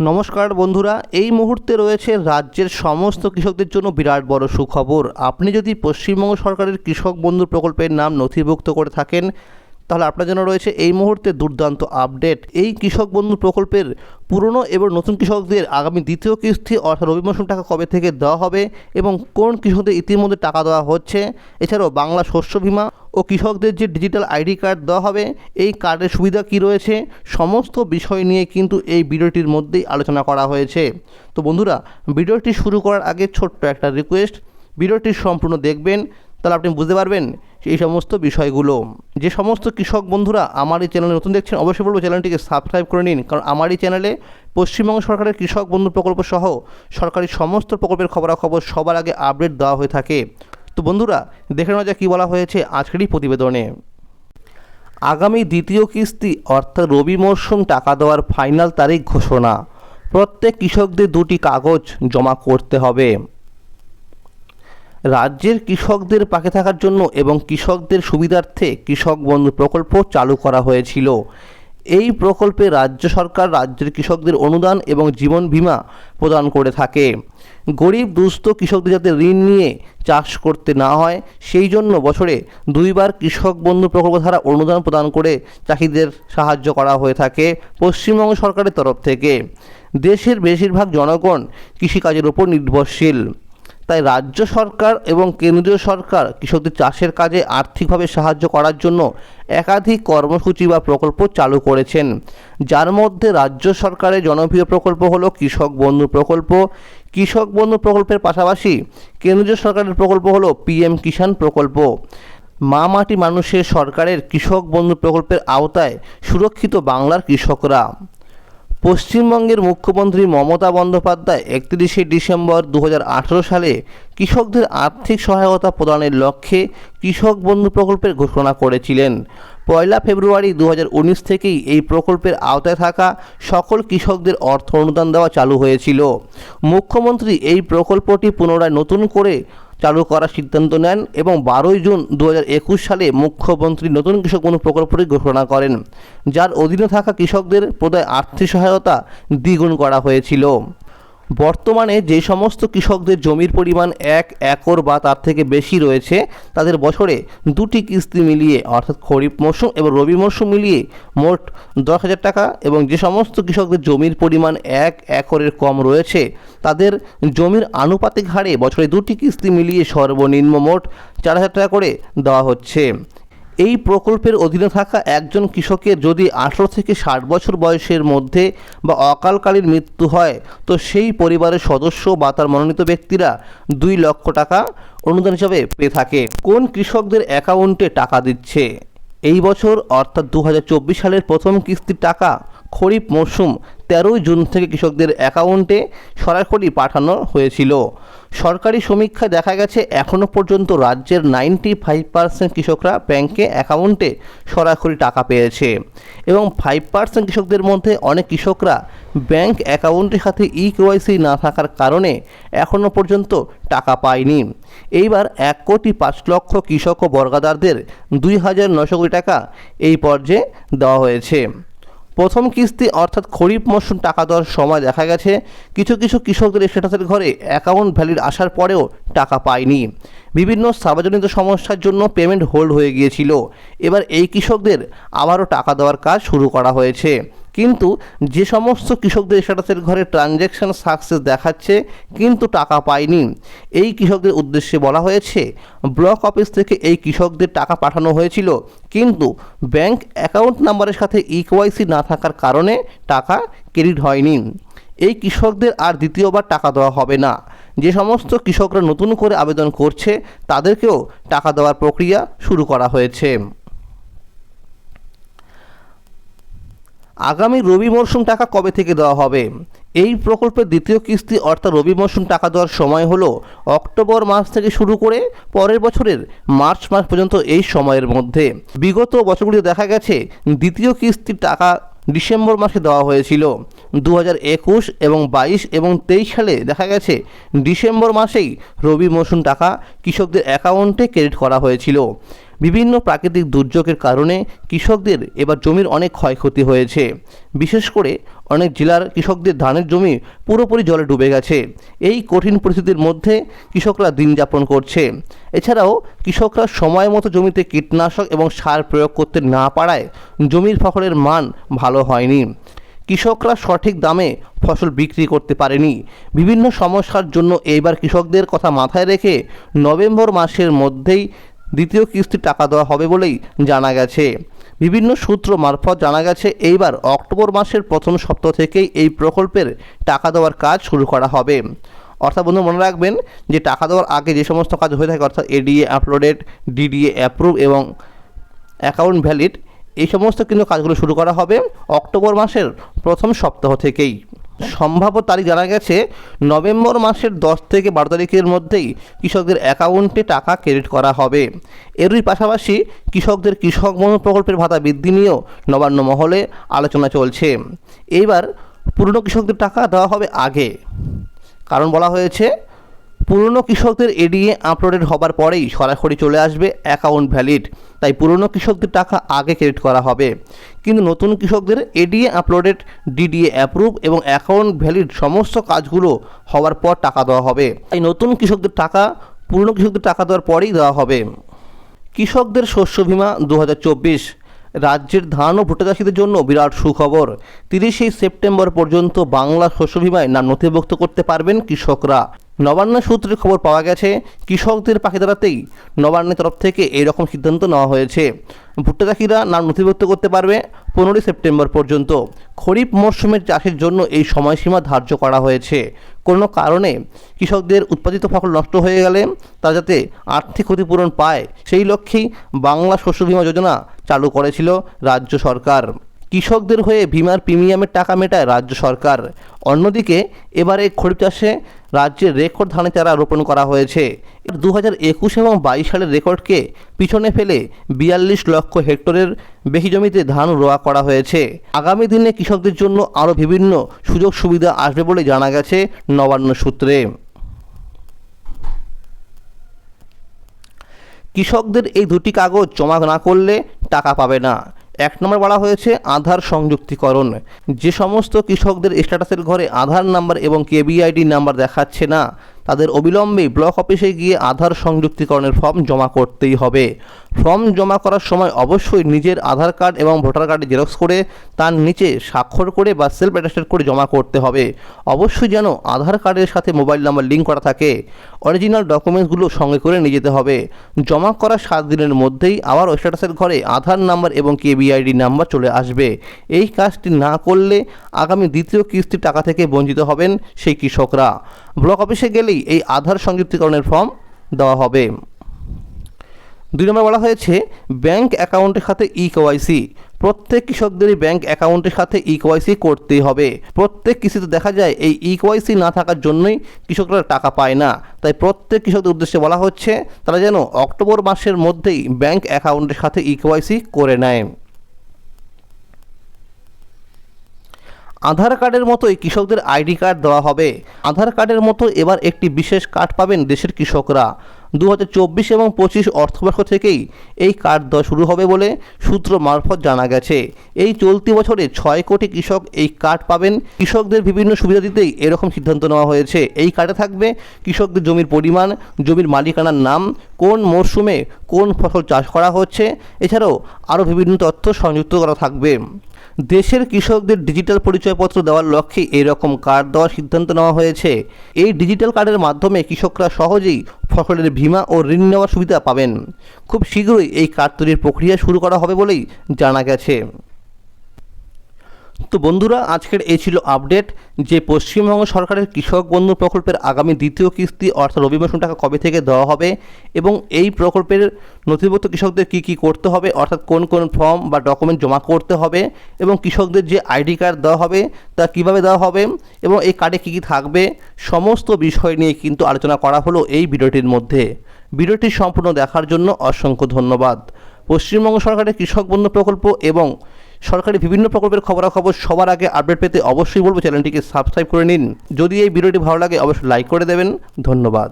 নমস্কার বন্ধুরা, এই মুহূর্তে রয়েছে রাজ্যের সমস্ত কৃষকদের জন্য বিরাট বড় সুখবর। আপনি যদি পশ্চিমবঙ্গ সরকারের কৃষক বন্ধু প্রকল্পের নাম নথিভুক্ত করে থাকেন, তাহলে আপনার জন্য রয়েছে এই মুহূর্তে দুর্দান্ত আপডেট। এই কৃষক বন্ধু প্রকল্পের পুরনো এবং নতুন কৃষকদের আগামী দ্বিতীয় কিস্তি অর্থাৎ রবি মৌসুম টাকা কবে থেকে দেওয়া হবে এবং কোন কৃষকদের ইতিমধ্যে টাকা দেওয়া হচ্ছে? এছাড়াও বাংলা শস্য বিমা ও কৃষকদের যে ডিজিটাল আইডি কার্ড দেওয়া হবে, এই কার্ডের সুবিধা কী রয়েছে? সমস্ত বিষয় নিয়ে কিন্তু এই ভিডিওটির মধ্যেই আলোচনা করা হয়েছে। তো বন্ধুরা, ভিডিওটি শুরু করার আগে ছোট্ট একটা রিকোয়েস্ট ভিডিওটি সম্পূর্ণ দেখবেন, তাহলে আপনি বুঝতে পারবেন এই সমস্ত বিষয়গুলো। যে সমস্ত কৃষক বন্ধুরা আমার এই চ্যানেলে নতুন দেখছেন, অবশ্যই বলব চ্যানেলটিকে সাবস্ক্রাইব করে নিন, কারণ আমার এই চ্যানেলে পশ্চিমবঙ্গ সরকারের কৃষক বন্ধু প্রকল্প সহ সরকারি সমস্ত প্রকল্পের খবরাখবর সবার আগে আপডেট দেওয়া হয়ে থাকে। তো বন্ধুরা, দেখে নেওয়া যাক কী বলা হয়েছে আজকেরই প্রতিবেদনে। আগামী দ্বিতীয় কিস্তি, অর্থাৎ রবি মরশুম টাকা দেওয়ার ফাইনাল তারিখ ঘোষণা। প্রত্যেক কৃষকদের দুটি কাগজ জমা করতে হবে। রাজ্যের কৃষকদের পাশে থাকার জন্য এবং কৃষকদের সুবিধার্থে কৃষক বন্ধু প্রকল্প চালু করা হয়েছিল। এই প্রকল্পে রাজ্য সরকার, রাজ্যের কৃষকদের অনুদান এবং জীবন বীমা প্রদান করে থাকে। গরিব, দুস্থ কৃষকদের যাতে ঋণ নিয়ে চাষ করতে না হয়, সেই জন্য বছরে দুইবার কৃষক বন্ধু প্রকল্প দ্বারা অনুদান প্রদান করে চাষিদের সাহায্য করা হয়ে থাকে পশ্চিমবঙ্গ সরকারের তরফ থেকে। দেশের বেশিরভাগ জনগণ কৃষিকাজের উপর নির্ভরশীল। তাই রাজ্য সরকার এবং কেন্দ্রীয় সরকার কৃষকদের চাষের কাজে আর্থিকভাবে সাহায্য করার জন্য একাধিক কর্মসূচি বা প্রকল্প চালু করেছেন। যার মধ্যে রাজ্য সরকারের জনপ্রিয় প্রকল্প হলো কৃষক বন্ধু প্রকল্প। কৃষক বন্ধু প্রকল্পের পাশাপাশি কেন্দ্রীয় সরকারের প্রকল্প হলো পিএম কিষাণ প্রকল্প। মা মাটি মানুষের সরকারের কৃষক বন্ধু প্রকল্পের আওতায় সুরক্ষিত বাংলার কৃষকরা। পশ্চিমবঙ্গের মুখ্যমন্ত্রী মমতা বন্দ্যোপাধ্যায় একত্রিশে ডিসেম্বর দু হাজার আঠেরো সালে কৃষকদের আর্থিক সহায়তা প্রদানের লক্ষ্যে কৃষক বন্ধু প্রকল্পের ঘোষণা করেছিলেন। পয়লা ফেব্রুয়ারি দু হাজার উনিশ থেকেই এই প্রকল্পের আওতায় থাকা সকল কৃষকদের অর্থ অনুদান দেওয়া চালু হয়েছিল। মুখ্যমন্ত্রী এই প্রকল্পটি পুনরায় নতুন করে চালু করার সিদ্ধান্ত নেন এবং বারোই জুন দু হাজার একুশ সালে মুখ্যমন্ত্রী নতুন কৃষক কোনো প্রকল্পটি ঘোষণা করেন, যার অধীনে থাকা কৃষকদের প্রদায় আর্থিক সহায়তা দ্বিগুণ করা হয়েছিল। বর্তমানে যে সমস্ত কৃষকদের জমির পরিমাণ এক একর বা তার থেকে বেশি রয়েছে, তাদের বছরে দুটি কিস্তি মিলিয়ে, অর্থাৎ খরিফ মরশুম এবং রবি মরশুম মিলিয়ে মোট দশ হাজার টাকা এবং যে সমস্ত কৃষকদের জমির পরিমাণ এক একরের কম রয়েছে, তাদের জমির আনুপাতিক হারে বছরে দুটি কিস্তি মিলিয়ে সর্বনিম্ন মোট চার হাজার টাকা করে দেওয়া হচ্ছে। এই প্রকল্পের অধীনে থাকা একজন কৃষকের যদি আঠেরো থেকে ষাট বছর বয়সের মধ্যে বা অকালকালীন মৃত্যু হয়, তো সেই পরিবারের সদস্য বা তার মনোনীত ব্যক্তিরা দুই লক্ষ টাকা অনুদান হিসাবে পেয়ে থাকে। কোন কৃষকদের অ্যাকাউন্টে টাকা দিচ্ছে? এই বছর, অর্থাৎ দু হাজার চব্বিশ সালের প্রথম কিস্তির টাকা খরিফ মরশুম তেরোই জুন থেকে কৃষকদের অ্যাকাউন্টে সরাসরি পাঠানো হয়েছিল। সরকারি সমীক্ষায় দেখা গেছে এখনও পর্যন্ত রাজ্যের নাইনটি ফাইভ পার্সেন্ট কৃষকরা ব্যাংকে অ্যাকাউন্টে সরাসরি টাকা পেয়েছে এবং ফাইভ পার্সেন্ট কৃষকদের মধ্যে অনেক কৃষকরা ব্যাংক অ্যাকাউন্টের সাথে ই কেওয়াইসি না থাকার কারণে এখনও পর্যন্ত টাকা পায়নি। এইবার এক কোটি পাঁচ লক্ষ কৃষক ও বর্গাদারদের দুই হাজার নশো কোটি টাকা এই পর্যায়ে দেওয়া হয়েছে। প্রথম কিস্তি অর্থাৎ খরিফ মরশুম টাকা দেওয়ার সময় দেখা গেছে, কিছু কিছু কৃষকদের স্ট্যাটাসের ঘরে অ্যাকাউন্ট ভ্যালিড আসার পরেও টাকা পায়নি। বিভিন্ন সার্বজনীন সমস্যার জন্য পেমেন্ট হোল্ড হয়ে গিয়েছিল। এবার এই কৃষকদের আবারও টাকা দেওয়ার কাজ শুরু করা হয়েছে। কিন্তু যে সমস্ত কৃষকদের স্ট্যাটাসের ঘরে ট্রানজ্যাকশান সাকসেস দেখাচ্ছে, কিন্তু টাকা পায়নি। এই কৃষকদের উদ্দেশ্যে বলা হয়েছে ব্লক অফিস থেকে এই কৃষকদের টাকা পাঠানো হয়েছিল, কিন্তু ব্যাংক অ্যাকাউন্ট নাম্বারের সাথে ইকোয়াইসি না থাকার কারণে টাকা ক্রেডিট হয়নি। এই কৃষকদের আর দ্বিতীয়বার টাকা দেওয়া হবে না। যে সমস্ত কৃষকরা নতুন করে আবেদন করছে, তাদেরকেও টাকা দেওয়ার প্রক্রিয়া শুরু করা হয়েছে। আগামী রবি মরশুম টাকা কবে থেকে দেওয়া হবে? এই প্রকল্পের দ্বিতীয় কিস্তি অর্থাৎ রবি মরশুম টাকা দেওয়ার সময় হলো অক্টোবর মাস থেকে শুরু করে পরের বছরের মার্চ মাস পর্যন্ত এই সময়ের মধ্যে। বিগত বছরগুলিতে দেখা গেছে দ্বিতীয় কিস্তির টাকা ডিসেম্বর মাসে দেওয়া হয়েছিল। দু হাজার একুশ এবং বাইশ এবং তেইশ সালে দেখা গেছে ডিসেম্বর মাসেই রবি মরশুম টাকা কৃষকদের অ্যাকাউন্টে ক্রেডিট করা হয়েছিল। বিভিন্ন প্রাকৃতিক দুর্যোগের কারণে কৃষকদের এবার জমির অনেক ক্ষয়ক্ষতি হয়েছে। বিশেষ করে অনেক জেলার কৃষকদের ধানের জমি পুরোপুরি জলে ডুবে গেছে। এই কঠিন পরিস্থিতির মধ্যে কৃষকরা দিন যাপন করছে। এছাড়াও কৃষকরা সময় মতো জমিতে কীটনাশক এবং সার প্রয়োগ করতে না পারায় জমির ফসলের মান ভালো হয়নি। কৃষকরা সঠিক দামে ফসল বিক্রি করতে পারেনি। বিভিন্ন সমস্যার জন্য এইবার কৃষকদের কথা মাথায় রেখে নভেম্বর মাসের মধ্যেই দ্বিতীয় কিস্তি টাকা দেওয়া হবে বলেই জানা গেছে। বিভিন্ন সূত্র মারফত জানা গেছে, এইবার অক্টোবর মাসের প্রথম সপ্তাহ থেকেই এই প্রকল্পের টাকা দেওয়ার কাজ শুরু করা হবে। অর্থাৎ বন্ধু, মনে রাখবেন যে টাকা দেওয়ার আগে যে সমস্ত কাজ হয়ে থাকে, অর্থাৎ এডিএ আপলোডেড ডিডিএ অ্যাপ্রুভ এবং অ্যাকাউন্ট ভ্যালিড এই সমস্ত কিন্তু কাজগুলো শুরু করা হবে অক্টোবর মাসের প্রথম সপ্তাহ থেকেই। সম্ভাব্য তারিখ জানা গেছে, নভেম্বর মাসের দশ থেকে বারো তারিখের মধ্যেই কৃষকদের অ্যাকাউন্টে টাকা ক্রেডিট করা হবে। এরই পাশাপাশি কৃষকদের কৃষক বন্ধু প্রকল্পের ভাতা বৃদ্ধি নিয়েও নবান্ন মহলে আলোচনা চলছে। এইবার পুরনো কৃষকদের টাকা দেওয়া হবে আগে। কারণ বলা হয়েছে পুরনো কৃষকদের এডিএ আপলোডেড হবার পরেই সরাসরি চলে আসবে অ্যাকাউন্ট ভ্যালিড তাই পুরনো কৃষকদের টাকা আগে ক্রেডিট করা হবে। কিন্তু নতুন কৃষকদের এডিএ আপলোডেড ডিডিএ অ্যাপ্রুভ এবং অ্যাকাউন্ট ভ্যালিড সমস্ত কাজগুলো হওয়ার পর টাকা দেওয়া হবে। তাই নতুন কৃষকদের টাকা, পুরনো কৃষকদের টাকা দেওয়ার পরেই দেওয়া হবে। কৃষকদের শস্য বীমা দু রাজ্যের ধান ও ভুট্টা চাষিদের জন্য বিরাট সুখবর। তিরিশে সেপ্টেম্বর পর্যন্ত বাংলা শস্য বীমায় নাম নথিভুক্ত করতে পারবেন কৃষকরা। নবান্ন সূত্রে খবর পাওয়া গেছে, কৃষকদের পাখি দাঁড়াতেই নবান্নের তরফ থেকে এইরকম সিদ্ধান্ত নেওয়া হয়েছে। ভুট্টা চাষিরা নাম নথিভুক্ত করতে পারবে পনেরোই সেপ্টেম্বর পর্যন্ত। খরিফ মরশুমের চাষের জন্য এই সময়সীমা ধার্য করা হয়েছে। কোনো কারণে কৃষকদের উৎপাদিত ফসল নষ্ট হয়ে গেলে তারা যাতে আর্থিক ক্ষতিপূরণ পায়, সেই লক্ষ্যেই বাংলা শস্য বীমা যোজনা চালু করেছিল রাজ্য সরকার। কৃষকদের হয়ে বিমার প্রিমিয়ামের টাকা মেটায় রাজ্য সরকার। অন্যদিকে, এবারে খরিফ চাষে রাজ্যের রেকর্ড ধানে চারা রোপণ করা হয়েছে। দু হাজার একুশ এবং বাইশ সালের রেকর্ডকে পিছনে ফেলে বিয়াল্লিশ লক্ষ হেক্টরের বেশি জমিতে ধান রোয়া করা হয়েছে। আগামী দিনে কৃষকদের জন্য আরও বিভিন্ন সুযোগ সুবিধা আসবে বলে জানা গেছে নবান্ন সূত্রে। কৃষকদের এই দুটি কাগজ জমা না করলে টাকা পাবে না। এক নম্বর বলা হয়েছে আধার সংযুক্তিকরণ। যে সমস্ত কৃষকদের স্ট্যাটাসের ঘরে আধার নাম্বার এবং কেবিআইডি নাম্বার দেখাচ্ছে না। তাদের অবিলম্বে ব্লক অফিসে গিয়ে আধার সংযুক্তিকরণের ফর্ম জমা করতেই হবে। ফর্ম জমা করার সময় অবশ্যই নিজের আধার কার্ড এবং ভোটার কার্ডে জেরক্স করে তার নিচে স্বাক্ষর করে বা সেলফ অ্যাটাস্টেড করে জমা করতে হবে। অবশ্যই যেন আধার কার্ডের সাথে মোবাইল নাম্বার লিঙ্ক করা থাকে। অরিজিনাল ডকুমেন্টসগুলো সঙ্গে করে নিয়ে যেতে হবে। জমা করার সাত দিনের মধ্যেই আবার স্ট্যাটাসের ঘরে আধার নাম্বার এবং কেবিআইডি নাম্বার চলে আসবে। এই কাজটি না করলে আগামী দ্বিতীয় কিস্তির টাকা থেকে বঞ্চিত হবেন সেই কৃষকরা। ব্লক অফিসে গেলেই এই আধার সংযুক্তিকরণের ফর্ম দেওয়া হবে। দুই নম্বর বলা হয়েছে, ব্যাংক অ্যাকাউন্টের সাথে ই কেওয়াইসি প্রত্যেক কৃষকদেরই ব্যাংক অ্যাকাউন্টের সাথে ই কেওয়াইসি করতেই হবে। প্রত্যেক কৃষিতে দেখা যায়, এই ই কেওয়াইসি না থাকার জন্যই কৃষকরা টাকা পায় না। তাই প্রত্যেক কৃষকদের উদ্দেশ্যে বলা হচ্ছে, তারা যেন অক্টোবর মাসের মধ্যেই ব্যাংক অ্যাকাউন্টের সাথে ই কেওয়াইসি করে নেয়। আধার কার্ডের মতোই কৃষকদের আইডি কার্ড দেওয়া হবে। আধার কার্ডের মতো এবার একটি বিশেষ কার্ড পাবেন দেশের কৃষকরা। দু হাজার চব্বিশ এবং পঁচিশ অর্থবর্ষ থেকেই এই কার্ড দেওয়া শুরু হবে বলে সূত্র মারফত জানা গেছে। এই চলতি বছরে ছয় কোটি কৃষক এই কার্ড পাবেন। কৃষকদের বিভিন্ন সুবিধা দিতেই এরকম সিদ্ধান্ত নেওয়া হয়েছে। এই কার্ডে থাকবে কৃষকদের জমির পরিমাণ, জমির মালিকানার নাম, কোন মরশুমে কোন ফসল চাষ করা হচ্ছে, এছাড়াও আরও বিভিন্ন তথ্য সংযুক্ত করা থাকবে। দেশের কৃষকদের ডিজিটাল পরিচয়পত্র দেওয়ার লক্ষ্যে এরকম কার্ড দেওয়ার সিদ্ধান্ত নেওয়া হয়েছে। এই ডিজিটাল কার্ডের মাধ্যমে কৃষকরা সহজেই ফসলের বীমা ও ঋণ নেওয়ার সুবিধা পাবেন। খুব শীঘ্রই এই কার্ড তৈরির প্রক্রিয়া শুরু করা হবে বলেই জানা গেছে। তো বন্ধুরা, আজকের এই ছিল আপডেট যে পশ্চিমবঙ্গ সরকারের কৃষক বন্ধু প্রকল্পের আগামী দ্বিতীয় কিস্তি, অর্থাৎ রবি মৌসুম টাকা কবে থেকে দেওয়া হবে এবং এই প্রকল্পের নথিভুক্ত কৃষকদের কী কী করতে হবে, অর্থাৎ কোন কোন ফর্ম বা ডকুমেন্ট জমা করতে হবে এবং কৃষকদের যে আইডি কার্ড দেওয়া হবে তা কীভাবে দেওয়া হবে এবং এই কার্ডে কী কী থাকবে, সমস্ত বিষয় নিয়ে কিন্তু আলোচনা করা হলো এই ভিডিওটির মধ্যে। ভিডিওটি সম্পূর্ণ দেখার জন্য অসংখ্য ধন্যবাদ। পশ্চিমবঙ্গ সরকারের কৃষক বন্ধু প্রকল্প এবং সরকারি বিভিন্ন প্রকল্পের খবরাখবর সবার আগে আপডেট পেতে অবশ্যই বলব চ্যানেলটিকে সাবস্ক্রাইব করে নিন। যদি এই ভিডিওটি ভালো লাগে, অবশ্যই লাইক করে দেবেন। ধন্যবাদ।